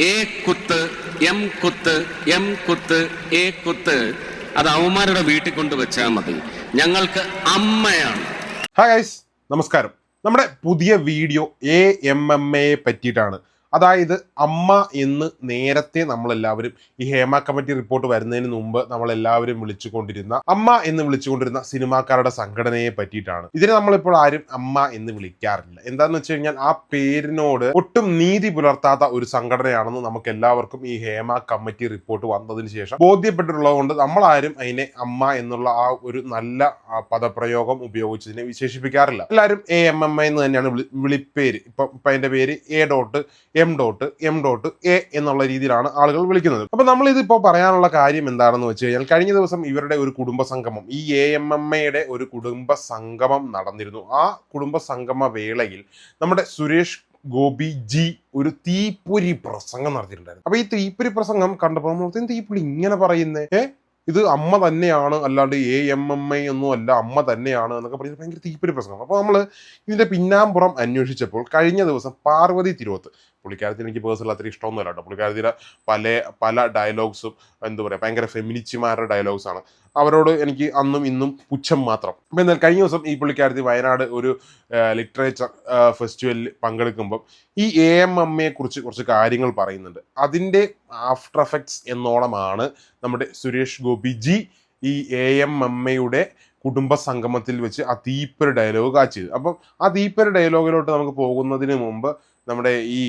A കുത്ത് M കുത്ത് M കുത്ത് എ കുത്ത്. അത് അവന്മാരുടെ വീട്ടിൽ കൊണ്ട് വെച്ചാൽ മതി. ഞങ്ങൾക്ക് അമ്മയാണ്. ഹായ് നമസ്കാരം. നമ്മുടെ പുതിയ video A M M A പറ്റിയിട്ടാണ്. അതായത് അമ്മ എന്ന് നേരത്തെ നമ്മളെല്ലാവരും ഈ ഹേമ കമ്മിറ്റി റിപ്പോർട്ട് വരുന്നതിന് മുമ്പ് നമ്മളെല്ലാവരും വിളിച്ചുകൊണ്ടിരുന്ന അമ്മ എന്ന് വിളിച്ചുകൊണ്ടിരുന്ന സിനിമാക്കാരുടെ സംഘടനയെ പറ്റിയിട്ടാണ്. ഇതിനെ നമ്മളിപ്പോൾ ആരും അമ്മ എന്ന് വിളിക്കാറില്ല. എന്താന്ന് വെച്ച് കഴിഞ്ഞാൽ ആ പേരിനോട് ഒട്ടും നീതി പുലർത്താത്ത ഒരു സംഘടനയാണെന്ന് നമുക്ക് എല്ലാവർക്കും ഈ ഹേമ കമ്മിറ്റി റിപ്പോർട്ട് വന്നതിന് ശേഷം ബോധ്യപ്പെട്ടിട്ടുള്ളതുകൊണ്ട് നമ്മളാരും അതിനെ അമ്മ എന്നുള്ള ആ ഒരു നല്ല പദപ്രയോഗം ഉപയോഗിച്ചതിനെ വിശേഷിപ്പിക്കാറില്ല. എല്ലാവരും എ എം എം എന്ന് തന്നെയാണ് വിളിപ്പേര്. ഇപ്പൊ ഇപ്പൊ അതിന്റെ പേര് A dot M dot M dot A എന്നുള്ള രീതിയിലാണ് ആളുകൾ വിളിക്കുന്നത്. അപ്പൊ നമ്മൾ ഇതിപ്പോ പറയാനുള്ള കാര്യം എന്താണെന്ന് വെച്ച് കഴിഞ്ഞാൽ കഴിഞ്ഞ ദിവസം ഇവരുടെ ഒരു കുടുംബ സംഗമം ഈ എ എം എം എയുടെ ഒരു കുടുംബ സംഗമം നടന്നിരുന്നു. ആ കുടുംബ സംഗമ വേളയിൽ നമ്മുടെ സുരേഷ് ഗോപി ജി ഒരു തീപ്പൊരി പ്രസംഗം നടത്തിയിട്ടുണ്ടായിരുന്നു. അപ്പൊ ഈ തീപ്പൊരി പ്രസംഗം കണ്ടപ്പോൾ പുള്ളി ഇങ്ങനെ പറയുന്നേ ഇത് അമ്മ തന്നെയാണ് അല്ലാണ്ട് എ എം എം ഐ ഒന്നും അല്ല അമ്മ തന്നെയാണ് എന്നൊക്കെ പറഞ്ഞ് ഭയങ്കര തീപ്പൊരു പ്രശ്നമാണ്. അപ്പോൾ നമ്മൾ ഇതിന്റെ പിന്നാമ്പുറം അന്വേഷിച്ചപ്പോൾ കഴിഞ്ഞ ദിവസം പാർവതി തിരുവത്ത് പുള്ളിക്കാരത്തിന് എനിക്ക് പേഴ്സണൽ അത്ര ഇഷ്ടമൊന്നുമല്ല കേട്ടോ. പുള്ളിക്കാരത്തിന്റെ പല പല ഡയലോഗ്സും എന്താ പറയുക ഭയങ്കര ഫെമിനിച്ചിമാരുടെ ഡയലോഗ്സ് ആണ്. അവരോട് എനിക്ക് അന്നും ഇന്നും പുച്ഛം മാത്രം. അപ്പം എന്നാൽ കഴിഞ്ഞ ദിവസം ഈ പുള്ളിക്കാരത്തി വയനാട് ഒരു ലിറ്ററേച്ചർ ഫെസ്റ്റിവലിൽ പങ്കെടുക്കുമ്പം ഈ എ എം അമ്മയെ കുറിച്ച് കുറച്ച് കാര്യങ്ങൾ പറയുന്നുണ്ട്. അതിന്റെ ആഫ്റ്റർ എഫക്ട്സ് എന്നോണമാണ് നമ്മുടെ സുരേഷ് ഗോപിജി ഈ എ എം അമ്മയുടെ കുടുംബ സംഗമത്തിൽ വെച്ച് ആ തീപ്പൊരു ഡയലോഗ് കാച്ചിയത് അപ്പം ആ തീപ്പൊരു ഡയലോഗിലോട്ട് നമുക്ക് പോകുന്നതിന് മുമ്പ് നമ്മുടെ ഈ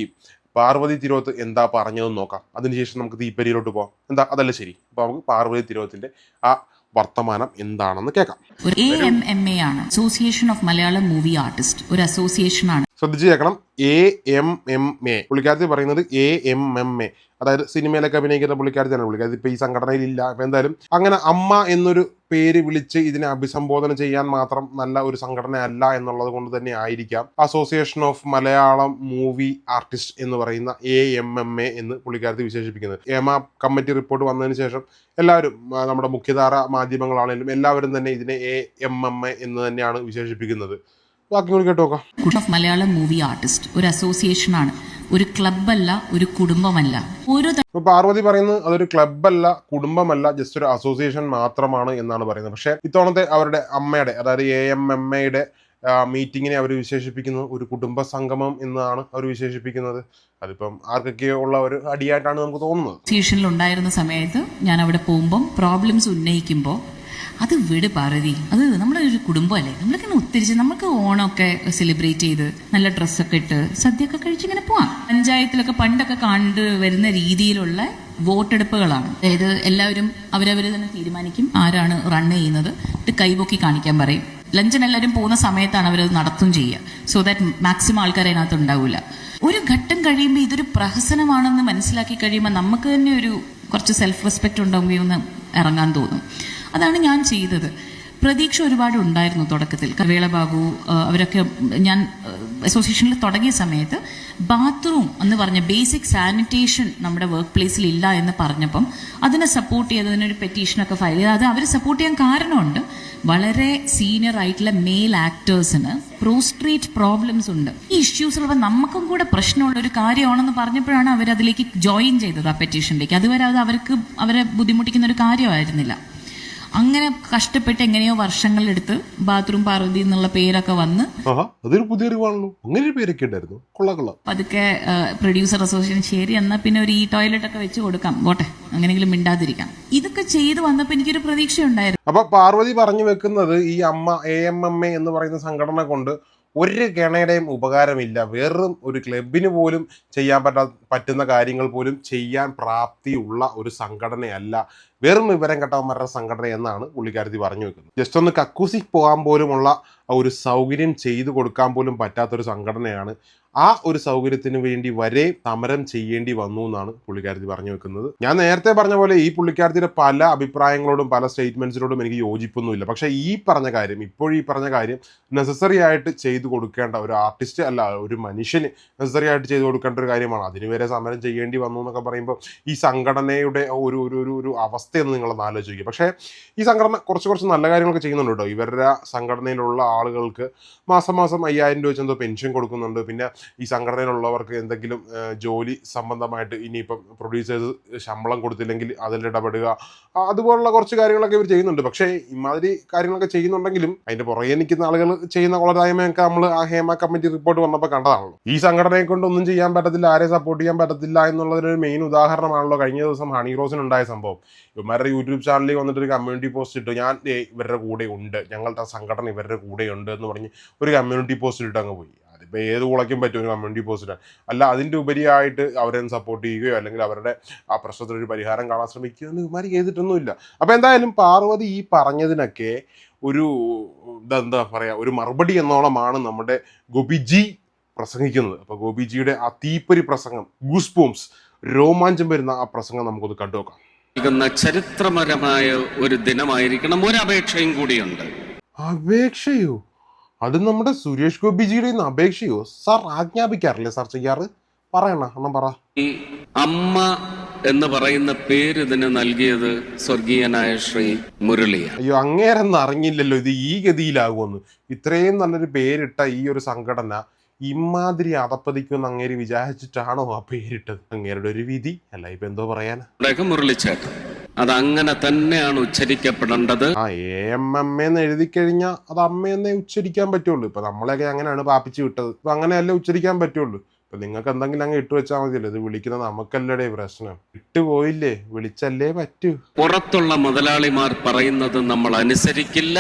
പാർവതി തിരുവത്ത് എന്താ പറഞ്ഞതെന്ന് നോക്കാം. അതിനുശേഷം നമുക്ക് തീപ്പരിയിലോട്ട് പോകാം എന്താ? അതല്ല ശരി. അപ്പോൾ നമുക്ക് പാർവതി തിരുവത്തിന്റെ ആ വർത്തമാനം എന്താണെന്ന് കേൾക്കാം. എ എം എം എ ആണ്. Association of Malayalam movie artist ഒരു അസോസിയേഷൻ ആണ്. ശ്രദ്ധിച്ച് കേൾക്കണം. എ എം എം എ പുള്ളിക്കാരത്തി പറയുന്നത് എ എം എം എ അതായത് സിനിമയിലൊക്കെ അഭിനയിക്കുന്ന പുള്ളിക്കാരത്തിയാണ് പുള്ളിക്കാരത്തി ഇപ്പോൾ ഈ സംഘടനയിൽ ഇല്ല അപ്പോൾ എന്തായാലും അങ്ങനെ അമ്മ എന്നൊരു പേര് വിളിച്ച് ഇതിനെ അഭിസംബോധന ചെയ്യാൻ മാത്രം നല്ല ഒരു സംഘടന അല്ല എന്നുള്ളത് കൊണ്ട് തന്നെ ആയിരിക്കാം. Association of Malayalam movie artist എന്ന് പറയുന്ന എ എം എം എ എന്ന് പുള്ളിക്കാരത്തി വിശേഷിപ്പിക്കുന്നത്. എമ കമ്മിറ്റി റിപ്പോർട്ട് വന്നതിന് ശേഷം എല്ലാവരും നമ്മുടെ മുഖ്യധാര മാധ്യമങ്ങളാണെങ്കിലും എല്ലാവരും തന്നെ ഇതിനെ എ എം എം എ എന്ന് തന്നെയാണ് വിശേഷിപ്പിക്കുന്നത്. ബാക്കി കൂടി കേട്ടോ നോക്കാം ഓഫ് മലയാളം മൂവി ആർട്ടിസ്റ്റ് ഒരു അസോസിയേഷൻ ആണ്. ഒരു ക്ലബ്ബല്ല ഒരു കുടുംബമല്ല. ഇപ്പൊ പാർവതി പറയുന്നത് അതൊരു ക്ലബ്ബല്ല കുടുംബമല്ല ജസ്റ്റ് ഒരു അസോസിയേഷൻ മാത്രമാണ് എന്നാണ് പറയുന്നത്. പക്ഷേ ഇത്തവണത്തെ അവരുടെ അമ്മയുടെ അതായത് എ എം എം എയുടെ മീറ്റിങ്ങിനെ അവർ വിശേഷിപ്പിക്കുന്നത് ഒരു കുടുംബ സംഗമം എന്നാണ് അവർ വിശേഷിപ്പിക്കുന്നത്. അതിപ്പം ആർക്കൊക്കെ ഉള്ള ഒരു അടിയായിട്ടാണ് നമുക്ക് തോന്നുന്നത്. ഉണ്ടായിരുന്ന സമയത്ത് ഞാൻ അവിടെ പോകുമ്പോൾ പ്രോബ്ലംസ് ഉന്നയിക്കുമ്പോൾ അത് വിട് പാർവതി. അത് നമ്മുടെ ഒരു കുടുംബമല്ലേ. നമ്മളിങ്ങനെ ഒത്തിരിച്ച് നമുക്ക് ഓണമൊക്കെ സെലിബ്രേറ്റ് ചെയ്ത് നല്ല ഡ്രസ്സൊക്കെ ഇട്ട് സദ്യയൊക്കെ കഴിച്ച് ഇങ്ങനെ പോവാം. പഞ്ചായത്തിലൊക്കെ പണ്ടൊക്കെ കണ്ടു വരുന്ന രീതിയിലുള്ള വോട്ടെടുപ്പുകളാണ്. അതായത് എല്ലാവരും അവരവർ തന്നെ തീരുമാനിക്കും ആരാണ് റൺ ചെയ്യുന്നത്. ഇട്ട് കൈപൊക്കി കാണിക്കാൻ പറയും. ലഞ്ചൻ എല്ലാവരും പോകുന്ന സമയത്താണ് അവരത് നടത്തും ചെയ്യുക. സോ ദാറ്റ് മാക്സിമം ആൾക്കാർ അതിനകത്ത് ഉണ്ടാവില്ല ഒരു ഘട്ടം കഴിയുമ്പോൾ ഇതൊരു പ്രഹസനമാണെന്ന് മനസ്സിലാക്കി കഴിയുമ്പോൾ നമുക്ക് തന്നെ ഒരു കുറച്ച് സെൽഫ് റെസ്പെക്റ്റ് ഉണ്ടാവുകയോ എന്ന് ഇറങ്ങാൻ തോന്നും. അതാണ് ഞാൻ ചെയ്തത്. പ്രതീക്ഷ ഒരുപാട് ഉണ്ടായിരുന്നു തുടക്കത്തിൽ. കവേള ബാബു അവരൊക്കെ ഞാൻ അസോസിയേഷനിൽ തുടങ്ങിയ സമയത്ത് ബാത്റൂം എന്ന് പറഞ്ഞ ബേസിക് സാനിറ്റേഷൻ നമ്മുടെ വർക്ക് പ്ലേസിൽ ഇല്ല എന്ന് പറഞ്ഞപ്പം അതിനെ സപ്പോർട്ട് ചെയ്തതിനൊരു പെറ്റീഷനൊക്കെ ഫയൽ ചെയ്ത് അത് അവർ സപ്പോർട്ട് ചെയ്യാൻ കാരണമുണ്ട്. വളരെ സീനിയർ ആയിട്ടുള്ള മെയിൽ ആക്ടേഴ്സിന് പ്രോസ്ട്രേറ്റ് പ്രോബ്ലംസ് ഉണ്ട്. ഈ ഇഷ്യൂസ് ഉള്ളപ്പോൾ നമുക്കും കൂടെ പ്രശ്നമുള്ള ഒരു കാര്യമാണെന്ന് പറഞ്ഞപ്പോഴാണ് അവർ അതിലേക്ക് ജോയിൻ ചെയ്തത് ആ പെറ്റീഷനിലേക്ക് അതുവരെ അത് അവർക്ക് അവരെ ബുദ്ധിമുട്ടിക്കുന്ന ഒരു കാര്യമായിരുന്നില്ല. അങ്ങനെ കഷ്ടപ്പെട്ട് എങ്ങനെയോ വർഷങ്ങളെടുത്ത് ബാത്റൂം പാർവതി എന്നുള്ള പേരൊക്കെ വന്ന് അതൊരു പുതിയ അറിവാണല്ലോ അങ്ങനെ ഒരു പേരൊക്കെ ഉണ്ടായിരുന്നു. കൊള്ളാം കൊള്ളാം. പതുക്കെ പ്രൊഡ്യൂസർ അസോസിയേഷൻ ശരി എന്നാൽ പിന്നെ ഒരു ഈ ടോയ്ലറ്റ് ഒക്കെ വെച്ച് കൊടുക്കാം. പോട്ടെ അങ്ങനെയെങ്കിലും മിണ്ടാതിരിക്കാം. ഇതൊക്കെ ചെയ്ത് വന്നപ്പോൾ എനിക്കൊരു പ്രതീക്ഷ ഉണ്ടായിരുന്നു അപ്പൊ പാർവതി പറഞ്ഞു വെക്കുന്നത് ഈ അമ്മ എ എം എം എ എന്ന് പറയുന്ന സംഘടന കൊണ്ട് ഒരു ഗണയുടെയും ഉപകാരമില്ല. വെറും ഒരു ക്ലബിന് പോലും ചെയ്യാൻ പറ്റാ പറ്റുന്ന കാര്യങ്ങൾ പോലും ചെയ്യാൻ പ്രാപ്തിയുള്ള ഒരു സംഘടനയല്ല. വെറും വിവരം കെട്ടവന്മാരുടെ സംഘടന എന്നാണ് പുള്ളിക്കാരത്തി പറഞ്ഞു വെക്കുന്നത്. ജസ്റ്റ് ഒന്ന് കക്കൂസി പോകാൻ പോലുമുള്ള ഒരു സൗകര്യം ചെയ്തു കൊടുക്കാൻ പോലും പറ്റാത്തൊരു സംഘടനയാണ് ആ ഒരു സൗകര്യത്തിന് വേണ്ടി വരെ സമരം ചെയ്യേണ്ടി വന്നു എന്നാണ് പുള്ളിക്കാരത്തി പറഞ്ഞു വെക്കുന്നത്. ഞാൻ നേരത്തെ പറഞ്ഞ പോലെ ഈ പുള്ളിക്കാരത്തിയുടെ പല അഭിപ്രായങ്ങളോടും പല സ്റ്റേറ്റ്മെന്റ്സിനോടും എനിക്ക് യോജിപ്പൊന്നുമില്ല. പക്ഷെ ഈ പറഞ്ഞ കാര്യം ഇപ്പോൾ ഈ പറഞ്ഞ കാര്യം നെസസറി ആയിട്ട് ചെയ്തു കൊടുക്കേണ്ട ഒരു ആർട്ടിസ്റ്റ് അല്ല ഒരു മനുഷ്യന് നെസസറി ആയിട്ട് ചെയ്തു കൊടുക്കേണ്ട ഒരു കാര്യമാണ്. അതിന് വരെ സമരം ചെയ്യേണ്ടി വന്നു എന്നൊക്കെ പറയുമ്പോൾ ഈ സംഘടനയുടെ ഒരു ഒരു ഒരു ഒരു അവസ്ഥയെന്ന് നിങ്ങളൊന്ന് ആലോചിക്കുക. പക്ഷേ ഈ സംഘടന കുറച്ച് കുറച്ച് നല്ല കാര്യങ്ങളൊക്കെ ചെയ്യുന്നുണ്ട് കേട്ടോ. ഇവരുടെ സംഘടനയിലുള്ള ആളുകൾക്ക് മാസം മാസം അയ്യായിരം രൂപ വെച്ച് എന്തോ പെൻഷൻ കൊടുക്കുന്നുണ്ട്. പിന്നെ ഈ സംഘടനയിലുള്ളവർക്ക് എന്തെങ്കിലും ജോലി സംബന്ധമായിട്ട് ഇനിയിപ്പം പ്രൊഡ്യൂസേഴ്സ് ശമ്പളം കൊടുത്തില്ലെങ്കിൽ അതിൽ ഇടപെടുക. അതുപോലുള്ള കുറച്ച് കാര്യങ്ങളൊക്കെ ഇവർ ചെയ്യുന്നുണ്ട്. പക്ഷേ ഇമാതിരി കാര്യങ്ങളൊക്കെ ചെയ്യുന്നുണ്ടെങ്കിലും അതിന്റെ പുറകെ നിൽക്കുന്ന ആളുകൾ ചെയ്യുന്ന കൊളരായ്മയൊക്കെ നമ്മൾ ആ ഹേമ കമ്മിറ്റി റിപ്പോർട്ട് വന്നപ്പോൾ കണ്ടതാണല്ലോ. ഈ സംഘടനയെ കൊണ്ട് ഒന്നും ചെയ്യാൻ പറ്റത്തില്ല ആരെ സപ്പോർട്ട് ചെയ്യാൻ പറ്റത്തില്ല എന്നുള്ളതിനൊരു മെയിൻ ഉദാഹരണമാണല്ലോ കഴിഞ്ഞ ദിവസം ഹണി റോസിനുണ്ടായ സംഭവം. ഇവന്മാരുടെ യൂട്യൂബ് ചാനലിൽ വന്നിട്ട് ഒരു കമ്മ്യൂണിറ്റി പോസ്റ്റ് ഇട്ടു. ഞാൻ ഇവരുടെ കൂടെ ഉണ്ട് ഞങ്ങളുടെ സംഘടന ഇവരുടെ കൂടെ ഉണ്ട് എന്ന് പറഞ്ഞ് ഒരു കമ്മ്യൂണിറ്റി പോസ്റ്റ് ഇട്ട് അങ്ങ് പോയി. അതിപ്പോൾ ഏത് കുളയ്ക്കും പറ്റും ഒരു കമ്മ്യൂണിറ്റി പോസ്റ്റ് അല്ല അതിന്റെ ഉപരിയായിട്ട് അവരെ സപ്പോർട്ട് ചെയ്യുകയോ അല്ലെങ്കിൽ അവരുടെ ആ പ്രശ്നത്തിനൊരു പരിഹാരം കാണാൻ ശ്രമിക്കുക ഒന്നും ഇവന്മാർ ചെയ്തിട്ടൊന്നുമില്ല. അപ്പോൾ എന്തായാലും പാർവതി ഈ പറഞ്ഞതിനൊക്കെ ഒരു എന്താ എന്താ പറയുക ഒരു മറുപടി എന്നോളമാണ് നമ്മുടെ ഗോപിജി പ്രസംഗിക്കുന്നത്. അപ്പോൾ ഗോപിജിയുടെ ആ തീപ്പൊരി പ്രസംഗം ഗൂസ് ബൂംസ് രോമാഞ്ചം വരുന്ന ആ പ്രസംഗം നമുക്കൊന്ന് കണ്ടുനോക്കാം. നൽകുന്ന ചരിത്രപരമായ ഒരു ദിനമായിരിക്കണം. ഒരു അപേക്ഷയും കൂടിയുണ്ട്. അപേക്ഷയോ? അത് നമ്മുടെ സുരേഷ് ഗോപിജിയുടെ അപേക്ഷയോ? സാർ ആജ്ഞാപിക്കാറില്ലേ സാർ ചെയ്യാറ്? പറയണ അണ്ണം പറ. ഈ അമ്മ എന്ന് പറയുന്ന പേര് ഇതിന് നൽകിയത് സ്വർഗീയനായ ശ്രീ മുരളിയാണ്. അയ്യോ അങ്ങേരെന്ന് അറിഞ്ഞില്ലല്ലോ ഇത് ഈ ഗതിയിലാകുമെന്ന്. ഇത്രയും നല്ലൊരു പേരിട്ട ഈ ഒരു സംഘടന ഇമാതിരി അതപ്പതിക്കുമെന്ന് അങ്ങേര് വിചാരിച്ചിട്ടാണോ ആ പേരിട്ടത്? അങ്ങേരുടെ ഒരു വിധി. അല്ല ഇപ്പൊ എന്തോ പറയാനാ? മുരളിച്ചേട്ടൻ. അത് അങ്ങനെ തന്നെയാണ് ഉച്ചരിക്കപ്പെടേണ്ടത്. ആ എം എന്ന് എഴുതി കഴിഞ്ഞാൽ അത് അമ്മയെന്നേ ഉച്ചരിക്കാൻ പറ്റുള്ളൂ. ഇപ്പൊ നമ്മളെയൊക്കെ അങ്ങനെയാണ് പാപ്പിച്ച് വിട്ടത്. ഇപ്പൊ അങ്ങനെയല്ലേ ഉച്ചരിക്കാൻ പറ്റുള്ളൂ. ഇപ്പൊ നിങ്ങൾക്ക് എന്തെങ്കിലും അങ്ങ് ഇട്ട് വെച്ചാൽ മതിയല്ലോ. ഇത് വിളിക്കുന്നത് നമുക്കല്ലേ പ്രശ്നം. ഇട്ട് പോയില്ലേ? വിളിച്ചല്ലേ പറ്റൂ. പുറത്തുള്ള മുതലാളിമാർ പറയുന്നത് നമ്മൾ അനുസരിക്കില്ല.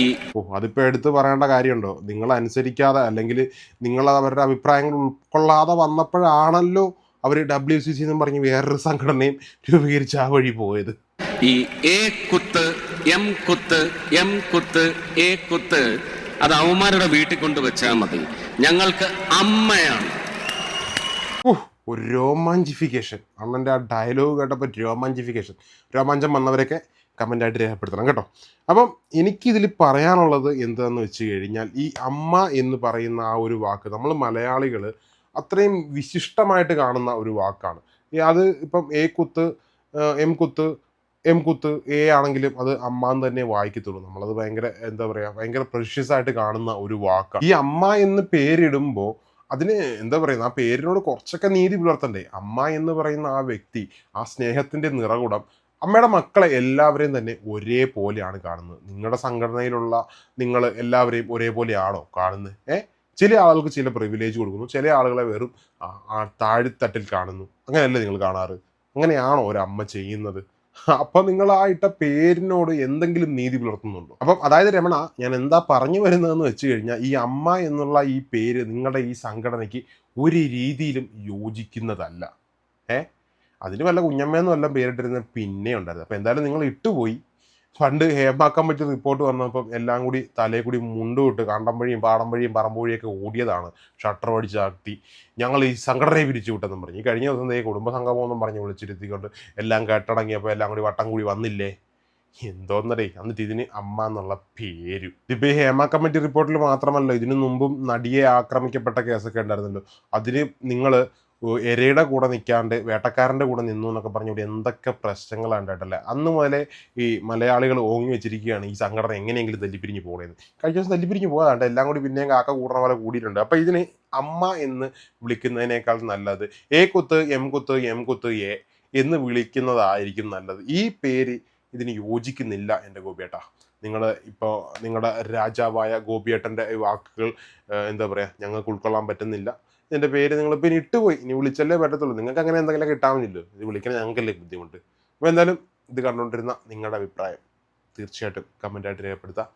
ഈ ഓ അതിപ്പോ എടുത്ത് പറയേണ്ട കാര്യമുണ്ടോ? നിങ്ങൾ അനുസരിക്കാതെ അല്ലെങ്കിൽ നിങ്ങൾ അവരുടെ അഭിപ്രായങ്ങൾ ഉൾക്കൊള്ളാതെ വന്നപ്പോഴാണല്ലോ അവർ ഡബ്ല്യു സി സി എന്നും പറഞ്ഞ് വേറൊരു സംഘടനയും രൂപീകരിച്ച് ആ വഴി പോയത്. ഈ എ കുത്ത് എം കുത്ത് എം കുത്ത് എ കുത്ത് അത് അവന്മാരുടെ വീട്ടിൽ കൊണ്ട് വെച്ചാൽ മതി. ഞങ്ങൾക്ക് അമ്മയാണ്. ഒരു രോമാഞ്ചിഫിക്കേഷൻ. അണ്ണന്റെ ആ ഡയലോഗ് കേട്ടപ്പോൾ രോമാഞ്ചിഫിക്കേഷൻ. രോമാഞ്ചം വന്നവരൊക്കെ കമന്റായിട്ട് രേഖപ്പെടുത്തണം കേട്ടോ. അപ്പം എനിക്കിതിൽ പറയാനുള്ളത് എന്താണെന്ന് വെച്ച് കഴിഞ്ഞാൽ ഈ അമ്മ എന്ന് പറയുന്ന ആ ഒരു വാക്ക് നമ്മൾ മലയാളികൾ അത്രയും വിശിഷ്ടമായിട്ട് കാണുന്ന ഒരു വാക്കാണ്. അത് ഇപ്പം എ കുത്ത് എം കുത്ത് എം കുത്ത് എ ആണെങ്കിലും അത് അമ്മ എന്ന് തന്നെ വായിക്കത്തുള്ളൂ. നമ്മളത് ഭയങ്കര എന്താ പറയുക ഭയങ്കര പ്രഷ്യസ് ആയിട്ട് കാണുന്ന ഒരു വാക്കാണ്. ഈ അമ്മ എന്ന് പേരിടുമ്പോൾ അതിന് എന്താ പറയുന്നത് ആ പേരിനോട് കുറച്ചൊക്കെ നീതി പുലർത്തണ്ടേ. അമ്മ എന്ന് പറയുന്ന ആ വ്യക്തി ആ സ്നേഹത്തിന്റെ നിറകുടം അമ്മയുടെ മക്കളെ എല്ലാവരെയും തന്നെ ഒരേപോലെയാണ് കാണുന്നത്. നിങ്ങളുടെ സംഘടനയിലുള്ള നിങ്ങൾ എല്ലാവരെയും ഒരേപോലെയാണോ കാണുന്നത്? ഏ? ചില ആളുകൾക്ക് ചില പ്രിവിലേജ് കൊടുക്കുന്നു. ചില ആളുകളെ വെറും താഴ്ത്തട്ടിൽ കാണുന്നു. അങ്ങനെയല്ലേ നിങ്ങൾ കാണാറ്? അങ്ങനെയാണോ ഒരമ്മ ചെയ്യുന്നത്? അപ്പൊ നിങ്ങൾ ആ ഇട്ട പേരിനോട് എന്തെങ്കിലും നീതി പുലർത്തുന്നുണ്ടോ? അപ്പം അതായത് രമണ ഞാൻ എന്താ പറഞ്ഞു വരുന്നതെന്ന് വെച്ച് കഴിഞ്ഞാൽ ഈ അമ്മ എന്നുള്ള ഈ പേര് നിങ്ങളുടെ ഈ സംഘടനയ്ക്ക് ഒരു രീതിയിലും യോജിക്കുന്നതല്ല. ഏ? അതിന് വല്ല കുഞ്ഞമ്മയെന്നും വല്ല പേരിട്ടിരുന്ന പിന്നെ ഉണ്ടായിരുന്നു അപ്പം എന്തായാലും നിങ്ങൾ ഇട്ടുപോയി. പണ്ട് ഹേമാക്കാൻ പറ്റിയ റിപ്പോർട്ട് വന്നപ്പം എല്ലാം കൂടി തലയിൽ കൂടി മുണ്ട് വിട്ട് കണ്ടം പാടമ്പഴിയും പാടം വഴിയും പറമ്പ് വഴിയൊക്കെ ഓടിയതാണ്. ഷട്ടർ അടിച്ചാക്കി ഞങ്ങൾ ഈ സംഘടനയെ പിരിച്ചു വിട്ടെന്നും പറഞ്ഞു. ഈ കഴിഞ്ഞ ദിവസം ദേ കുടുംബ സംഗമമെന്നും പറഞ്ഞ് വിളിച്ചിരുത്തിക്കൊണ്ട് എല്ലാം കേട്ടടങ്ങിയപ്പോൾ എല്ലാം കൂടി വട്ടം കൂടി വന്നില്ലേ? എന്തോന്നടേ എന്നിട്ട് ഇതിന് അമ്മ എന്നുള്ള പേര്. ഇതിപ്പോ ഈ ഹേമ കമ്മിറ്റി റിപ്പോർട്ടിൽ മാത്രമല്ല ഇതിനു മുമ്പും നടിയെ ആക്രമിക്കപ്പെട്ട കേസൊക്കെ ഉണ്ടായിരുന്നല്ലോ. അതിന് നിങ്ങൾ എരയുടെ കൂടെ നിൽക്കാണ്ട് വേട്ടക്കാരന്റെ കൂടെ നിന്നു എന്നൊക്കെ പറഞ്ഞു ഇവിടെ എന്തൊക്കെ പ്രശ്നങ്ങളാണ് ഉണ്ടായിട്ടല്ലേ അന്ന് മുതലേ ഈ മലയാളികൾ ഓങ്ങി വെച്ചിരിക്കുകയാണ് ഈ സംഘടന എങ്ങനെയെങ്കിലും തല്ലിപ്പിരിഞ്ഞ് പോകണേന്ന് കഴിഞ്ഞ ദിവസം തല്ലിപ്പിരിഞ്ഞ് പോകാണ്ട് എല്ലാം കൂടി പിന്നെയും കാക്ക കൂടണ പോലെ കൂടിയിട്ടുണ്ട്. അപ്പോൾ ഇതിന് അമ്മ എന്ന് വിളിക്കുന്നതിനേക്കാൾ നല്ലത് എ കുത്ത് എം കുത്ത് എം കുത്ത് എ എന്ന് വിളിക്കുന്നതായിരിക്കും നല്ലത്. ഈ പേര് ഇതിന് യോജിക്കുന്നില്ല എന്റെ ഗോപിയേട്ടാ. നിങ്ങൾ ഇപ്പോൾ നിങ്ങളുടെ രാജാവായ ഗോപിയേട്ടന്റെ വാക്കുകൾ എന്താ പറയുക ഞങ്ങൾക്ക് ഉൾക്കൊള്ളാൻ പറ്റുന്നില്ല. ഇതിന്റെ പേര് നിങ്ങൾ ഇനി ഇട്ടുപോയി. ഇനി വിളിച്ചല്ലേ പറ്റത്തുള്ളൂ. നിങ്ങൾക്ക് അങ്ങനെ എന്തെങ്കിലും കിട്ടാവുന്നില്ലോ ഇത് വിളിക്കണേ ഞങ്ങൾക്കല്ലേ ബുദ്ധിമുട്ട്. അപ്പോൾ എന്തായാലും ഇത് കണ്ടുകൊണ്ടിരുന്ന നിങ്ങളുടെ അഭിപ്രായം തീർച്ചയായിട്ടും കമന്റായിട്ട് രേഖപ്പെടുത്താം.